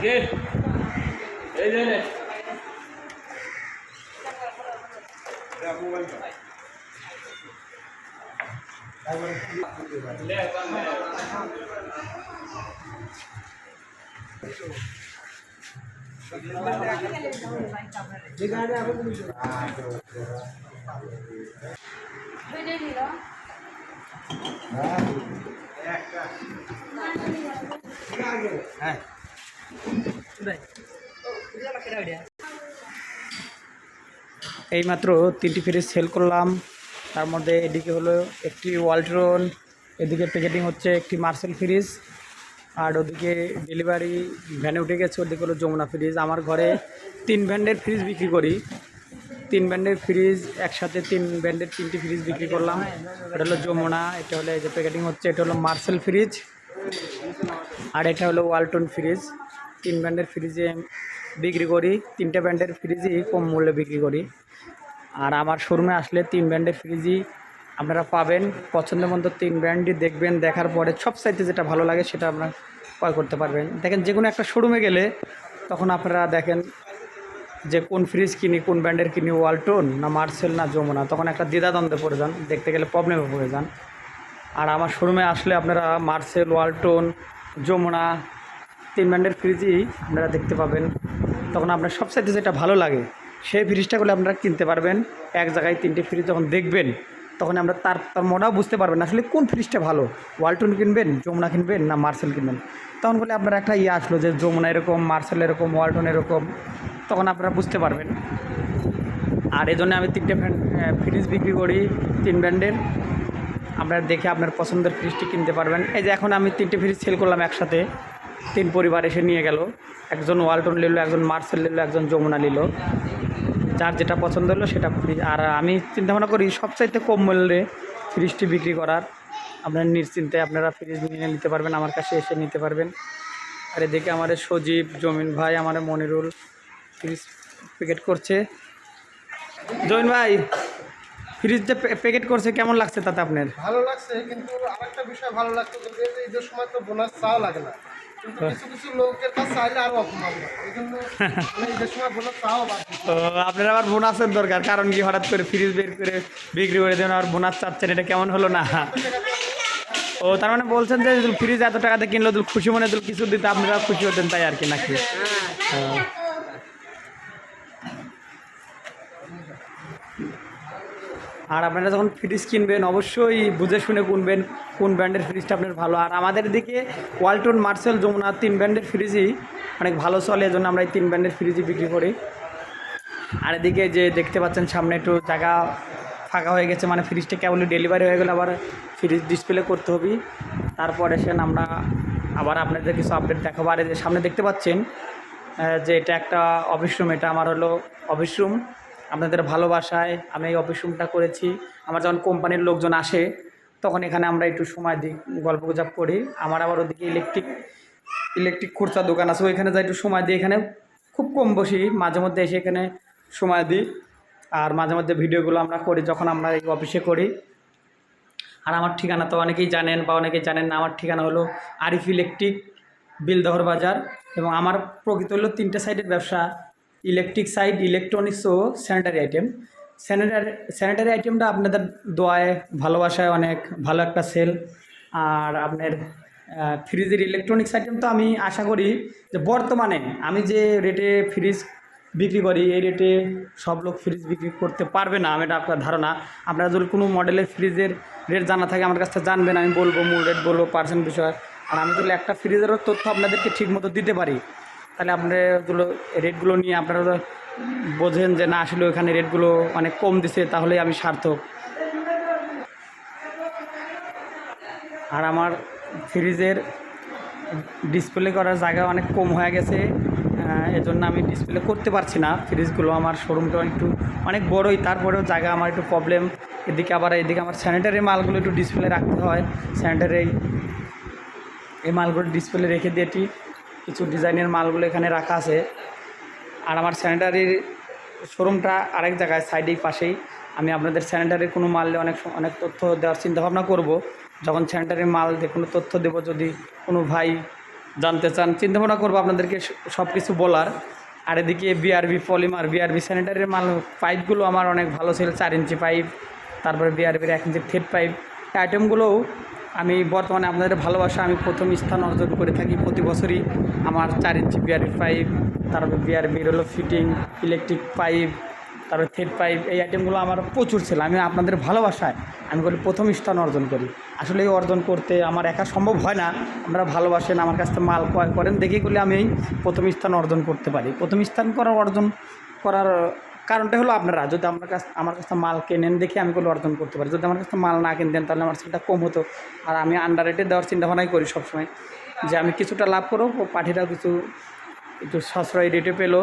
কে এই যে নে। লে, বামে। এইমাত্র তিনটি ফ্রিজ সেল করলাম। তার মধ্যে এদিকে হলো একটি ওয়ালট্রন এদিকে প্যাকেটিং হচ্ছে একটি মার্সেল ফ্রিজ আর ওদিকে ডেলিভারি ভ্যানে উঠে গেছে ওদিকে হলো যমুনা ফ্রিজ আমার ঘরে তিন ব্র্যান্ডের ফ্রিজ বিক্রি করি। তিন ব্র্যান্ডের ফ্রিজ একসাথে তিন ব্র্যান্ডের তিনটি ফ্রিজ বিক্রি করলাম। এটা হলো যমুনা এটা হলো এই যে প্যাকেটিং হচ্ছে এটা হলো মার্সেল ফ্রিজ আর এটা হলো ওয়ালটন ফ্রিজ তিন ব্র্যান্ডের ফ্রিজে বিক্রি করি, তিনটে ব্র্যান্ডের ফ্রিজই কম মূল্যে বিক্রি করি। আর আমার শোরুমে আসলে তিন ব্র্যান্ডের ফ্রিজই আপনারা পাবেন, পছন্দ মতো তিন ব্র্যান্ডই দেখবেন, দেখার পরে সব সাইতে যেটা ভালো লাগে সেটা আপনারা ক্রয় করতে পারবেন। দেখেন, যে কোনো একটা শোরুমে গেলে তখন আপনারা দেখেন যে কোন ফ্রিজ কিনি, কোন ব্র্যান্ডের কিনি ওয়ালটন না মার্সেল না যমুনা, তখন একটা দ্বিধাদ্বন্দ্বে পড়ে যান, দেখতে গেলে প্রবলেমে পড়ে যান। আর আমার শোরুমে আসলে আপনারা মার্সেল ওয়ালটন যমুনা তিন ব্র্যান্ডের ফ্রিজই আপনারা দেখতে পাবেন। তখন আপনার সবসাইতে যেটা ভালো লাগে, সেই ফ্রিজটা করলে আপনারা কিনতে পারবেন। এক জায়গায় তিনটে ফ্রিজ যখন দেখবেন, তখন আমরা তার তার মনেও বুঝতে পারবেন আসলে কোন ফ্রিজটা ভালো। ওয়ালটন কিনবেন, যমুনা কিনবেন না মার্সেল কিনবেন? তখন বলে আপনার একটা ইয়ে আসলো যে যমুনা এরকম, মার্সেল এরকম, ওয়ালটন এরকম, তখন আপনারা বুঝতে পারবেন। আর এই জন্য আমি তিনটে ফ্রিজ বিক্রি করি তিন ব্র্যান্ডের। আপনারা দেখে আপনার পছন্দের ফ্রিজটি কিনতে পারবেন। এই যে এখন আমি তিনটে ফ্রিজ সেল করলাম একসাথে। তিন পরিবার এসে নিয়ে গেল। একজন ওয়ালটন নিল, একজন মার্সেল নিল, একজন যমুনা নিল। যার যেটা পছন্দ হলো সেটা আর আমি চিন্তা ভাবনা করি, সবচাইতে কম মূল্যে ফ্রিজটি বিক্রি করার। আপনার নিশ্চিন্তে আপনারা ফ্রিজ নিয়ে নিতে পারবেন, আমার কাছে এসে নিতে পারবেন। আর এদিকে আমাদের সজীব, জমিন ভাই, আমাদের মনিরুল ফ্রিজ প্যাকেট করছে। জমিন ভাই ফ্রিজ যে প্যাকেট করছে, কেমন লাগছে তাতে আপনার? ভালো লাগছে, কিন্তু আরেকটা বিষয় ভালো লাগছে ঈদের সময় তো বোনাস চাওয়া লাগে না। আপনার আবার বোনাসের দরকার কারণ কি হঠাৎ করে ফ্রিজ বের করে বিক্রি করে দেবেন আর বোনাস চাচ্ছেন এটা কেমন হলো না? ও তার মানে বলছেন যে ফ্রিজ এত টাকাতে কিনলো খুশি মনে কিছু দিতে আপনারা খুশি হতেন তাই আর কি নাকি? আর আপনারা যখন ফ্রিজ কিনবেন, অবশ্যই বুঝে শুনে কিনবেন কোন ব্র্যান্ডের ফ্রিজটা আপনার ভালো। আর আমাদের দিকে ওয়ালটন মার্সেল যমুনা তিন ব্র্যান্ডের ফ্রিজই অনেক ভালো চলে এজন্য আমরা এই তিন ব্র্যান্ডের ফ্রিজই বিক্রি করি। আর এদিকে যে দেখতে পাচ্ছেন সামনে একটু জায়গা ফাঁকা হয়ে গেছে মানে ফ্রিজটা কেবল ডেলিভারি হয়ে গেলে আবার ফ্রিজ ডিসপ্লে করতে হবে। তারপর এসে আমরা আবার আপনাদের কিছু আপডেট দেখাবো। আর সামনে দেখতে পাচ্ছেন যে এটা একটা অফিস রুম এটা আমার হলো অফিস রুম আপনাদের ভালোবাসায় আমি এই অফিস রুমটা করেছি। আমার যখন কোম্পানির লোকজন আসে, তখন এখানে আমরা একটু সময় দিই গল্প গুজব করি। আমার আবার ওদিকে ইলেকট্রিক ইলেকট্রিক খুরচা দোকান আছে, ওইখানে যাই একটু সময় দিই। এখানে খুব কম বসি, মাঝে মধ্যে এসে এখানে সময় দিই। আর মাঝে মধ্যে ভিডিওগুলো আমরা করি, যখন আমরা এই অফিসে করি। আর আমার ঠিকানা তো অনেকেই জানেন বা অনেকেই জানেন না, আমার ঠিকানা হলো আরিফ ইলেকট্রিক, বিলদহর বাজার। এবং আমার প্রকৃত হলো তিনটে সাইডের ব্যবসা। ইলেকট্রিক সাইড ইলেকট্রনিক্স ও স্যানিটারি আইটেম স্যানিটারি স্যানিটারি আইটেমটা আপনাদের দোয়ায়, ভালোবাসায় অনেক ভালো একটা সেল আর আপনার ফ্রিজের ইলেকট্রনিক্স আইটেম তো আমি আশা করি যে বর্তমানে আমি যে রেটে ফ্রিজ বিক্রি করি, এই রেটে সব লোক ফ্রিজ বিক্রি করতে পারবে না এটা আপনার ধারণা। আপনারা যদি কোনো মডেলের ফ্রিজের রেট জানা থাকে, আমার কাছ জানবেন, আমি বলব, মূল রেট বলব পার্সেন্ট বিষয়। আর আমি যদি একটা ফ্রিজেরও তথ্য আপনাদেরকে ঠিকমতো দিতে পারি তাহলে আপনারা ওগুলো রেটগুলো নিয়ে আপনারা বোঝেন যে না, আসলে ওখানে রেটগুলো অনেক কম দিছে, তাহলে আমি সার্থক। আর আমার ফ্রিজের ডিসপ্লে করার জায়গা অনেক কম হয়ে গেছে এজন্য আমি ডিসপ্লে করতে পারছি না। ফ্রিজগুলো আমার শোরুমটা একটু অনেক বড়ই, তারপরেও জায়গা আমার একটু প্রবলেম এদিকে আবার, এদিকে আমার স্যানিটারি মালগুলো একটু ডিসপ্লে রাখতে হয়। স্যানিটারি এই মালগুলো ডিসপ্লে রেখে দিয়েছি। কিছু ডিজাইনের মালগুলো এখানে রাখা আছে। আর আমার স্যানিটারির শোরুমটা আরেক জায়গায় সাইডেই পাশেই। আমি আপনাদের স্যানিটারির কোনো মাল অনেক অনেক তথ্য দেওয়ার চিন্তাভাবনা করব। যখন স্যানিটারির মাল দিয়ে কোনো তথ্য দেবো, যদি কোনো ভাই জানতে চান, চিন্তাভাবনা করব আপনাদেরকে সব কিছু বলার। আর এদিকে বিআরবি পলিমার বিআরবি স্যানিটারির মাল পাইপগুলো আমার অনেক ভালো ছিল, চার ইঞ্চি পাইপ তারপরে বিআরবির এক ইঞ্চি থেট পাইপ আইটেমগুলোও আমি বর্তমানে আপনাদের ভালোবাসা, আমি প্রথম স্থান অর্জন করে থাকি প্রতি বছরই। আমার চার ইঞ্চি বিআরবি পাইপ তারপরে বিআরবির হলো ফিটিং ইলেকট্রিক পাইপ তারপরে থেট পাইপ এই আইটেমগুলো আমার প্রচুর ছিল। আমি আপনাদের ভালোবাসায় আমি বলি প্রথম স্থান অর্জন করি। আসলে এই অর্জন করতে আমার একা সম্ভব হয় না। আপনারা ভালোবাসেন, আমার কাছ থেকে মাল ক্রয় করেন, দেখে করলে আমি প্রথম স্থান অর্জন করতে পারি। প্রথম স্থান করার অর্জন করার কারণটা হলো আপনারা, যদি আমার কাছ আমার কাছে মাল কেনেন দেখে আমি কোনো অর্জন করতে পারি। যদি আমার কাছে মাল না কিনতেন, তাহলে আমার সেটা কম হতো। আর আমি আন্ডার রেটে দেওয়ার চিন্তাভাবনাই করি সবসময়। যে আমি কিছুটা লাভ করব পাঠিরা কিছু একটু সাশ্রয় রেটে পেল।